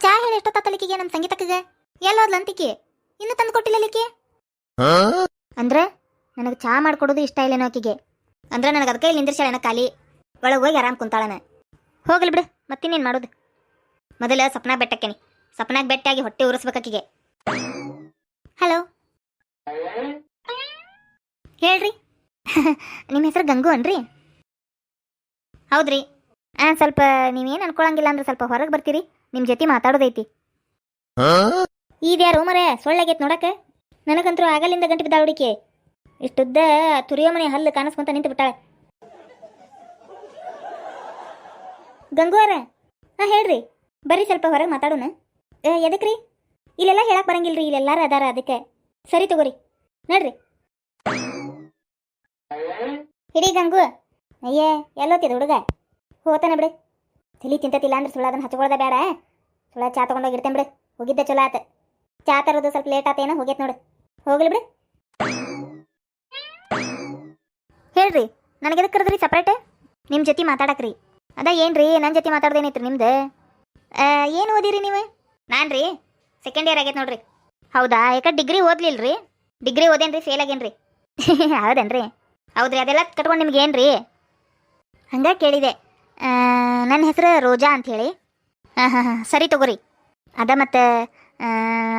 ಚಾ ಹೇಳಿ ಎಷ್ಟೊತ್ತಲಿಕ್ಕಿಗೆ ನಮ್ಮ ಸಂಗೀತಕ್ಕಿಗೆ? ಎಲ್ಲೋದ್ಲ ಅಂತಿಕೆ? ಇನ್ನೂ ತಂದು ಕೊಟ್ಟಿಲ್ಲ ಅಂದ್ರೆ ನನಗೆ ಚಾ ಮಾಡ್ಕೊಡೋದು ಇಷ್ಟ ಇಲ್ಲೇನೋ ಆಕಿಗೆ. ಅಂದ್ರೆ ನನಗೆ ಅದಕ್ಕೆ ಇಲ್ಲಿ ನಿಂದಿರ್ಸಾಳನ ಖಾಲಿ. ಒಳಗೆ ಹೋಗಿ ಆರಾಮ್ ಕುಂತಾಳನ. ಹೋಗಲಿ ಬಿಡು ಮತ್ತಿನ್ನೇನು ಮಾಡೋದು? ಮೊದಲ ಸಪ್ನ ಬೆಟ್ಟಕ್ಕೇನಿ. ಸಪ್ನಾಗ್ ಬೆಟ್ಟಾಗಿ ಹೊಟ್ಟೆ ಉರಿಸ್ಬೇಕಾಕಿಗೆ ಹಲೋ? ಹೇಳ್ರಿ. ನಿಮ್ಮ ಹೆಸರು ಗಂಗು ಅನ್ರಿ? ಹೌದ್ರಿ. ಹಾಂ ಸ್ವಲ್ಪ ನೀವೇನು ಅನ್ಕೊಳಂಗಿಲ್ಲ ಅಂದ್ರೆ ಸ್ವಲ್ಪ ಹೊರಗೆ ಬರ್ತೀರಿ. ನಿಮ್ಮ ಜೊತೆ ಮಾತಾಡೋದೈತಿ ಇದ್ಯಾರು ಮರೆ, ಸೊಳ್ಳಾಗೈತೆ ನೋಡಕ್ಕೆ? ನನಗಂತರೂ ಆಗಲಿಂದ ಗಂಟೆ ಬಿದ್ದ ಹುಡುಕಿ. ಇಷ್ಟುದ್ದ ತುರಿಯೋ ಮನೆ ಹಲ್ಲು ಕಾಣಿಸ್ಕೊಂತ ನಿಂತು ಬಿಟ್ಟಾಳೆ. ಗಂಗುವಾರ ಹಾಂ ಹೇಳ್ರಿ, ಬರ್ರಿ ಸ್ವಲ್ಪ ಹೊರಗೆ ಮಾತಾಡೋಣ. ಎದಕ್ಕೆ ರೀ ಇಲ್ಲೆಲ್ಲ ಹೇಳಕ್ ಬರಂಗಿಲ್ರಿ, ಇಲ್ಲೆಲ್ಲಾರ ಅದಾರ ಅದಕ್ಕೆ. ಸರಿ ತಗೋರಿ, ನೋಡ್ರಿ. ಹಿಡಿ ಗಂಗು, ಅಯ್ಯ, ಎಲ್ಲೋತಿದ ಹುಡುಗ? ಹೋತಾನೆ ಬಿಡು. ತಲಿ ತಿಂತತಿಲ್ಲ ಅಂದ್ರೆ ಸುಳ್ಳ ಅದನ್ನ ಹಚ್ಕೊಳ್ದ ಬೇಡ. ಸುಳ್ಳ ಚಾ ತಗೊಂಡೋಗಿ ಇಡ್ತೇನೆ ಬಿಡು. ಹೋಗಿದ್ದೆ ಚಲೋ ಆತ. ಚಾ ತರೋದು ಸ್ವಲ್ಪ ಲೇಟ್ ಆತೇನೋ ಹೋಗೈತೆ ನೋಡು. ಹೋಗ್ಲಿ ಬಿಡು. ಹೇಳ್ರಿ, ನನಗೆ ಎದಕ್ಕೆ ಕರೆದ್ರಿ ಸಪ್ರೇಟ್ ನಿಮ್ಮ ಜೊತೆ ಮಾತಾಡಕ್ರಿ. ಅದ ಏನ್ರಿ ನನ್ನ ಜೊತೆ ಮಾತಾಡ್ದೇನೈತ್ರಿ ನಿಮ್ದು? ಏನು ಓದಿರಿ ನೀವು? ನಾನು ರೀ ಸೆಕೆಂಡ್ ಇಯರ್ ಆಗೈತೆ ನೋಡ್ರಿ. ಹೌದಾ? ಯಾಕೆ ಡಿಗ್ರಿ ಓದ್ಲಿಲ್ರಿ? ಡಿಗ್ರಿ ಓದೇನ್ರಿ ಫೇಲ್ ಆಗೇನ್ರಿ? ಹೌದೇನ್ರಿ. ಹೌದ್ರಿ, ಅದೆಲ್ಲ ಕಟ್ಕೊಂಡು ನಿಮ್ಗೆ ಏನ್ರಿ? ಹಂಗೆ ಕೇಳಿದೆ. ನನ್ನ ಹೆಸರು ರೋಜಾ ಅಂಥೇಳಿ. ಹಾಂ ಹಾಂ ಹಾಂ ಸರಿ ತಗೋರಿ. ಅದ ಮತ್ತು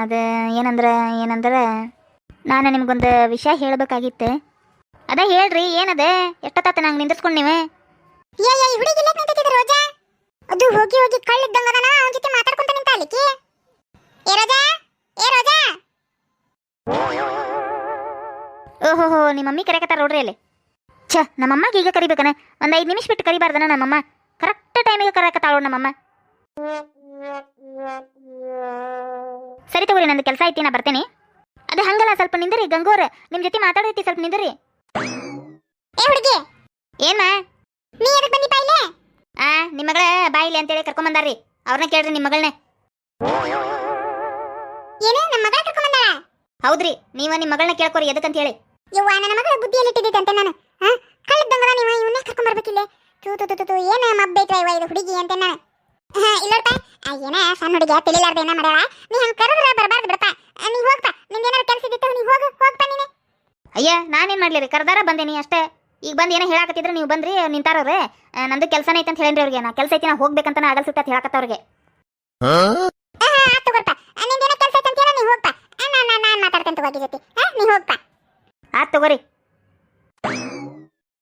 ಅದು ಏನಂದ್ರೆ ಏನಂದ್ರೆ ನಾನು ನಿಮ್ಗೊಂದು ವಿಷಯ ಹೇಳಬೇಕಾಗಿತ್ತು. ಅದ ಹೇಳ್ರಿ ಏನದ? ಎಷ್ಟೊತ್ತಾತ ನಂಗೆ ನಿಂದಿರ್ಸ್ಕೊಂಡು ನೀವು? ರೋಜಾ? ಅದು ಹೋಗಿ ಹೋಗಿ ಕಳ್ಳಿದ್ದಂಗ ಅದಾನ? ಅವನ ಜೊತೆ ಮಾತಾಡ್ಕೊಂತ ನಿಂತ ಅಲ್ಲಿಕಿ? ಏ ರೋಜಾ? ಏ ರೋಜಾ? ಓಹೋ ನಿಮ್ಮ ಮಮ್ಮಿ ಕರೆಕತ್ತಾರ ನೋಡ್ರಿ ಅಲ್ಲಿ. ಛ ನಮ್ಮಮ್ಮಗೆ ಈಗ ಕರಿಬೇಕನ? ಒಂದು ಐದು ನಿಮಿಷ ಬಿಟ್ಟು ಕರಿಬಾರ್ದನ ನಮ್ಮಮ್ಮ? ಕರೆಕ್ಟ್ ಟೈಮಿಗೆ ಕರೆಕತ್ತಾಳು ನಮ್ಮಮ್ಮ ಸರಿ ತಗೋರಿ ನಂದು ಕೆಲಸ ಐತಿ ನಾ ಬರ್ತೇನೆ. ಅದು ಹಂಗಲ್ಲ ಸ್ವಲ್ಪ ನಿಂದ್ರಿ ಗಂಗೋರ್ ನಿಮ್ ಜೊತೆ ಮಾತಾಡೈತಿ ಸ್ವಲ್ಪ ನಿಂದ್ರಿ. ಏ ಹುಡುಗಿ! ಏನ ನೀ ಎದಕ್ ಬಂದಿ ಬಾಯಿಲೆ ಆ ನಿಮ್ಮ ಮಗಳ ಬಾಯಿಲಿ ಅಂತೇಳಿ ಕರ್ಕೊಂಬಂದಾರ್ರಿ. ಅವ್ರನ್ನ ಕೇಳ್ರಿ ನಿಮ್ಮ ಮಗಳನ್ನೇ ಏನು ನಮ್ಮ ಮಗಳ ಕರ್ಕೊಂಡ್ ಬಂದಾಳ ಹೌದ್ರಿ ನೀವ ನಿಮ್ಮ ಮಗಳನ್ನ ಕೇಳ್ಕೊರಿ ಎದಕ್ಕಂತ ಹೇಳಿ ಯವ್ವ ನನ್ನ ಮಗಳ ಬುದ್ಧಿಯಲ್ಲಿ ಇಟ್ಟಿದ್ದೆ ಅಂತ ನಾನು. ಹಾ ಕಳ್ಳಿದ್ದಂಗ ನೀವು ಇವನ್ನೇ ಕರ್ಕೊಂಡ್ ಬರ್ಬೇಕಿಲ್ಲ ತೂ ತು ತು ಏನು ತು ಏನ ಮಬ್ಬೈತ್ರ ಇವ ಇದು ಹುಡುಗಿ ಅಂತ ನಾನು? ಇಲ್ಲೋಡ್ಪ ಏನ ಸಣ್ಣ ಹುಡುಗಿ ತಿಳಿಲಾರ್ದ ಏನ ಮಾಡ್ಯಾಳ? ನೀ ಹಂಗೆ ಕರೆದ್ರ ಬರಬಾರ್ದು ಬಿಡಪ್ಪ. ನೀ ಹೋಗ್ಪ. ನಿಂದೇನಾರ ಕೆಲಸ ಇದ್ದಿತ್ತು ನೀ ಹೋಗು ಹೋಗ್ಪ ನೀನೆ. ಅಯ್ಯ ನಾನೇನ್ ಮಾಡ್ಲಿರಿ ಕರ್ದಾರ ಬಂದೇನಿ ಅಷ್ಟೇ. ಈಗ ಬಂದು ಏನೋ ಹೇಳಾಕತ್ತಿದ್ರೆ ನೀವು ಬಂದ್ರಿ ನಿಂತಾರವ್ರೆ. ನಂದು ಕೆಲಸನೇ ಐತೆ ಅಂತ ಹೇಳೇನ್ರಿ ಅವ್ರಿಗೆ ನಾ. ಕೆಲಸ ಐತಿ ನಾ ಹೋಗ್ಬೇಕಂತ ನಾ ಸುತ್ತ ಹೇಳಕತ್ತವ್ರಿಗೆ ಆತು ಬರ್ಪ ನಿಂದೇನ ಕೆಲಸ ಐತೆ ಅಂತ ನೀ ಅವ್ರಿಗೆ ಆತ್ ತಗೋರಿ.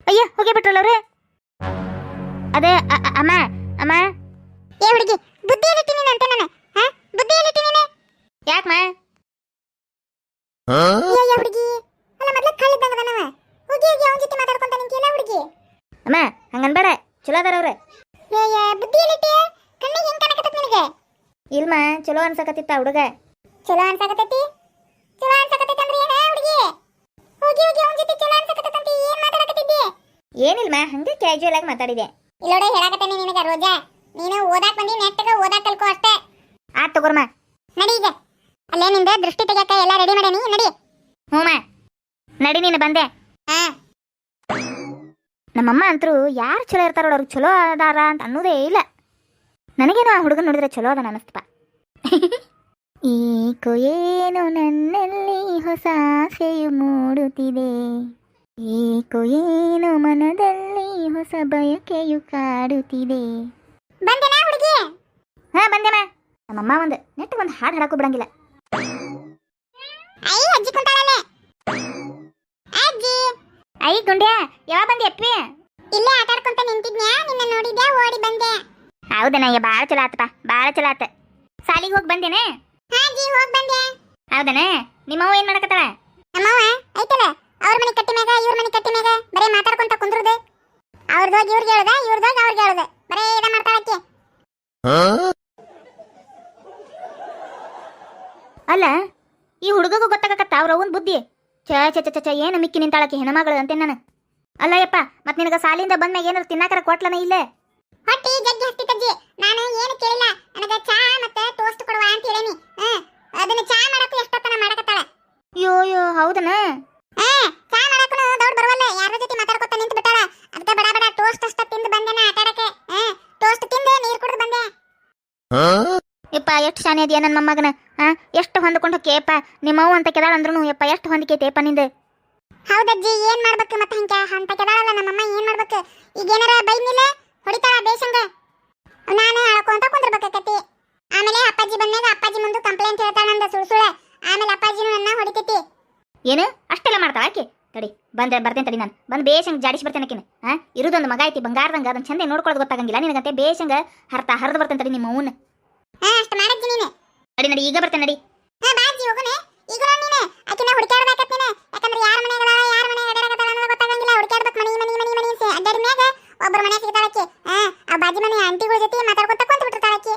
ಅಯ್ಯ ಹೋಗಿ ಬಿಟ್ರಲ್ಲ ಅವ್ರೆ? ಅದೇ ಅಮ್ಮ ಅಮ್ಮ. ಏ ಹುಡುಗಿ ಬುದ್ಧಿ ಇಟ್ಟಿನಿ ಅಂತ ನಾನು ಹಾ? ಬುದ್ಧಿಯಲ್ಲಿ ಇಟ್ಟಿನಿ ಯಾಕಮ್ಮ? ಏ ಹುಡುಗಿ. ಅಲ್ಲ ಮೊದ್ಲ ಕಳ್ಳಿದ್ದಂಗ ಅದಾನವ ಹೋಗಿ ಹೋಗಿ ಅವನ ಜೊತೆ ಮಾತಾಡ್ಕೊಂತ ನಿಂತಿಯಲ್ಲ ಹುಡುಗಿ? ಅಮ್ಮ ಹಂಗನ್ಬೇಡ ಚಲೋ ಅದಾರ ಅವ್ರೆ. ಏ ಬುದ್ಧಿ ಇಟ್ಟಿ ಕಣ್ಣಿಗೆ ಹೆಂಗ್ ಕಾಣಕತ್ತ ನಿನಗೆ? ಇಲ್ಮ ಚಲೋ ಅನ್ಸಕತ್ತಿತ್ತ ಹುಡುಗ. ಚಲೋ ಅನ್ಸಕತ್ತೈತಿ? ಚಲೋ ಅನ್ಸಕತ್ತೈತಿ ಅಂದ್ರೆ ಏನ ಹುಡುಗಿ? ಹೋಗಿ ಹೋಗಿ ಅವನ ಜೊತೆ ಚಲೋ ಅನ್ಸಕತ್ತೈತಿ ಅಂತ ಏನ್ ಮಾತಾಡಕತ್ತಿದ್ದಿ? ಏನಿಲ್ಮ ಹಂಗ ಕ್ಯಾಜುವಲ್ ಆಗಿ ಮಾತಾಡಿದೆ. ಇಲ್ಲೋಡೆ ಹೇಳಾಕತ್ತೇನೆ ನಿನಗೆ ರೋಜಾ. ನೀನು ಓದಾಕ್ ಬಂದಿ ನೆಟ್ಟಗ ಓದಾಕ್ ಕಲ್ಕೋ ಅಷ್ಟೇ. ಆ ತಗೋರ್ಮ. ನಡಿ ಈಗ. ಅಲ್ಲೇ ನಿಂದ ದೃಷ್ಟಿ ತೆಗಿಯಕ ಎಲ್ಲ ರೆಡಿ ಮಾಡೇನಿ ನಡಿ. ಹ್ಞೂ ಮಾ ನಡಿ ನೀನು ಬಂದೆ. ಹಾ. ನಮ್ಮಮ್ಮ ಅಂತರೂ ಯಾರು ಚಲೋ ಇರ್ತಾರೋ ಅವ್ರಿಗೆ ಚಲೋ ಅದಾರ ಅಂತ ಅನ್ನೋದೇ ಇಲ್ಲ. ನನಗೆ ಆ ಹುಡುಗನ ನೋಡಿದ್ರೆ ಚಲೋ ಅದನ್ನ ಅನಿಸ್ತಪ್ಪ ಏಕೋ ಏನೋ ನನ್ನಲ್ಲಿ ಹೊಸ ಆಸೆಯು ಮೂಡುತ್ತಿದೆ. ಏಕೋ ಏನೋ ಮನದಲ್ಲಿ ಹೊಸ ಬಯಕೆಯು ಕಾಡುತ್ತಿದೆ. ಬಂದೆನಾ ಹುಡುಗಿ? ಹಾ ಬಂದೆಮ್ಮ ನಮ್ಮಮ್ಮ ಒಂದು ನೆಟ್ ಒಂದು ಹಾಡು ಹಾಡಕ್ಕೂ ಬಿಡಂಗಿಲ್ಲ. ಐ ಅಜ್ಜಿ ಕುಂತಾಳಲ್ಲೇ. ಅಜ್ಜಿ. ಐ ಗುಂಡ್ಯಾ ಯಾವಾಗ ಬಂದೆ ಅಪ್ಪಿ? ಇಲ್ಲೇ ಆಟ ಆಡ್ಕೊಂತ ನಿಂತಿದ್ನ್ಯಾ? ನಿನ್ನ ನೋಡಿದ್ಯಾ? ಓಡಿ ಬಂದೆ. ಹೌದನಯ್ಯ ಭಾಳ ಚಲೋ ಆತಪ್ಪ ಭಾಳ ಚಲೋ ಆತ. ಸಾಲಿಗೆ ಹೋಗಿ ಬಂದೇನೆ? ಹಾ ಅಜ್ಜಿ ಹೋಗ್ ಬಂದೆ ಹೌದನ? ನಿಮ್ಮವ್ವ ಏನು ಮಾಡಕತ್ತಾಳ? ನಮ್ಮವ್ವ ಐತಲ್ಲ ಅವ್ರ ಮನೆ ಕಟ್ಟಿ ಮ್ಯಾಗ ಇವ್ರ ಮನೆ ಕಟ್ಟಿ ಮ್ಯಾಗ ಬರೇ ಮಾತಾಡ್ಕೊಂತ ಕುಂದ್ರುದು ಅವ್ರದೋಗಿ ಇವ್ರಿಗೆ ಹೇಳುದ ಇವ್ರದೋಗಿ ಅವ್ರಿಗೆ ಹೇಳುದ. ಬರೇ ಇದ ಮಾಡ್ತಾಳಕ್ಕೆ ಅಲ್ಲ ಈ ಹುಡುಗಗೂ ಗೊತ್ತಾಗತ್ತ ಅವ್ರ ಒಂದ್ ಬುದ್ಧಿ? ಚಾ ಚಾ ಚಾ ಛ ಏನು ಮಿಕ್ಕಿ ನಿಂತಾಳಕ್ಕೆ ಹೆಣ್ಮಗಳು ಅಂತೆ ನಾನು. ಅಲ್ಲ ಯಪ್ಪ ಮತ್ತೆ ನಿನಗ ಸಾಲಿಂದ ಬಂದ್ಮ್ಯಾಗ ಏನಾರು ತಿನ್ನಾಕರ ಕೊಟ್ಲನ ಇಲ್ಲೇ? ಹೊಟ್ಟಿ ಜಗ್ಗಿ ಹಸ್ತಿತ್ತಜ್ಜಿ ನಾನು ಏನು ಕೇಳಿಲ್ಲ. ನನಗ ಚಾ ಮತ್ತೆ ಟೋಸ್ಟ್ ಕೊಡುವ ಅಂತ ಹೇಳೇನಿ. ಅದನ್ನ ಚಾ ಮಾಡಕ್ಕೂ ಎಷ್ಟೊತ್ತನ ಮಾಡಕತ್ತಾಳ. ಅಯ್ಯೋ ಅಯ್ಯೋ ಹೌದನ ಹಾ ಚಾ ಮಾಡಕ್ಕೂ ದೌಡ್ ಬರುವಲ್ಲ ಯಾರ ಜೊತೆ ಮಾತಾಡ್ಕೊತ ನಿಂತು ಬಿಟ್ಟಾಳ ಅದಕ್ಕೆ ಬಡ ಬಡ ಟೋಸ್ಟ್ ಅಷ್ಟ ತಿಂದು ಬಂದೆ ನಾ ಆಟಾಡಕ್ಕೆ ಹಾ ಟೋಸ್ಟ್ ತಿಂದೆ ನೀರ್ ಕುಡಿದು ಬಂದೆ ಯಪ್ಪ ಎಷ್ಟು ಶಾನೆ ಇದೆಯಾ ನನ್ನ ಮೊಮ್ಮಗನ? ಎಷ್ಟು ಹೊಂದ್ಕೊಂಡು ಹೋಕೇಪ್ಪ ನಿಮ್ಮವ್ವ ಅಂತ ಕೆದಾಳ ಅಂದ್ರೂ ಯಪ್ಪ ಎಷ್ಟು ಹೊಂದಿಕೈತೇಪ್ಪ ನಿಂದು? ಹೌದಜ್ಜಿ ಏನ್ ಮಾಡ್ಬೇಕು ಮತ್ತೆ ಹಂಗೆ? ಅಂತ ಕೆದಾಳಲ್ಲ ನಮ್ಮಮ್ಮ ಏನ್ ಮಾಡ್ಬೇಕು? ಈಗ ಏನಾರ ಬೈನಿಲ್ಲ ಹೊಡಿತಾಳ ಬೇಸಂಗ ನಾನು ಅಳ್ಕೊಂತ ಕುಂದ್ರಬೇಕಾಕತಿ ಆಮೇಲೆ ಅಪ್ಪಾಜಿ ಬಂದಾಗ ಅಪ್ಪಾಜಿ ಮುಂದೆ ಕಂಪ್ಲೇಂಟ್ ಹೇಳ್ತಾಳ ನಂದ ಸುಳ್ಸುಳೆ ಆಮೇಲೆ ಅಪ್ಪಾಜಿನೂ ನನ್ನ ಹೊಡಿತೈತಿ. ಏನು? ಅಷ್ಟೆಲ್ಲ ಮಾಡ್ತಾಳ ಆಕೆ? ತಡಿ ಬಂದ್ರೆ ಬರ್ತೇನೆ ತಡಿ ನಾನು. ಬಂದು ಬೇಸಂಗ್ ಜಾಡಿಸಿ ಬರ್ತೇನೆ ಆಕಿನ. ಹಾ ಇರುದೊಂದು ಮಗ ಐತಿ ಬಂಗಾರದಂಗ ಅದನ್ನ ಚಂದ ನೋಡ್ಕೊಳ್ಳೋದು ಗೊತ್ತಾಗಂಗಿಲ್ಲ ನಿನಗಂತೆ ಬೇಸಂಗ ಹರ್ತ ಹರಿದು ಬರ್ತೇನೆ ತಡಿ ನಿಮ್ಮ ಅವ್ವನ ಹಾ ಅಷ್ಟು ನೀನು. ನಡಿ ನಡಿ ಈಗ ಬರ್ತೇನೆ ನಡಿ. ಹಾ ಬಾಜಿ ಹೋಗುನೆ. ಈಗ ನೀನೆ. ಆಕಿನ ಹುಡುಕಾಡ್ಬೇಕತ್ ನೀನೆ. ಯಾಕಂದ್ರೆ ಯಾರ ಮನೆಗೆ ಅದಾಳ ಯಾರ ಮನೆಗೆ ಅಡ್ಡಾಡಕತ್ತಾಳ ಅನ್ನೋದು ಗೊತ್ತಾಗಂಗಿಲ್ಲ. ಹುಡುಕಾಡ್ಬೇಕು ಮನಿ ಮನಿ ಮನಿ ಮನಿ ಅಂತ. ಅಡ್ಡಾಡ ಮ್ಯಾಗ ಒಬ್ಬರ ಮನೆ ಆ ಬಾಜಿ ಮನೆ ಆಂಟಿಗಳ ಜೊತೆ ಮಾತಾಡ್ಕೊತ ಕುಂತ ಬಿಟ್ಟಿರ್ತಾಳ ಆಕಿ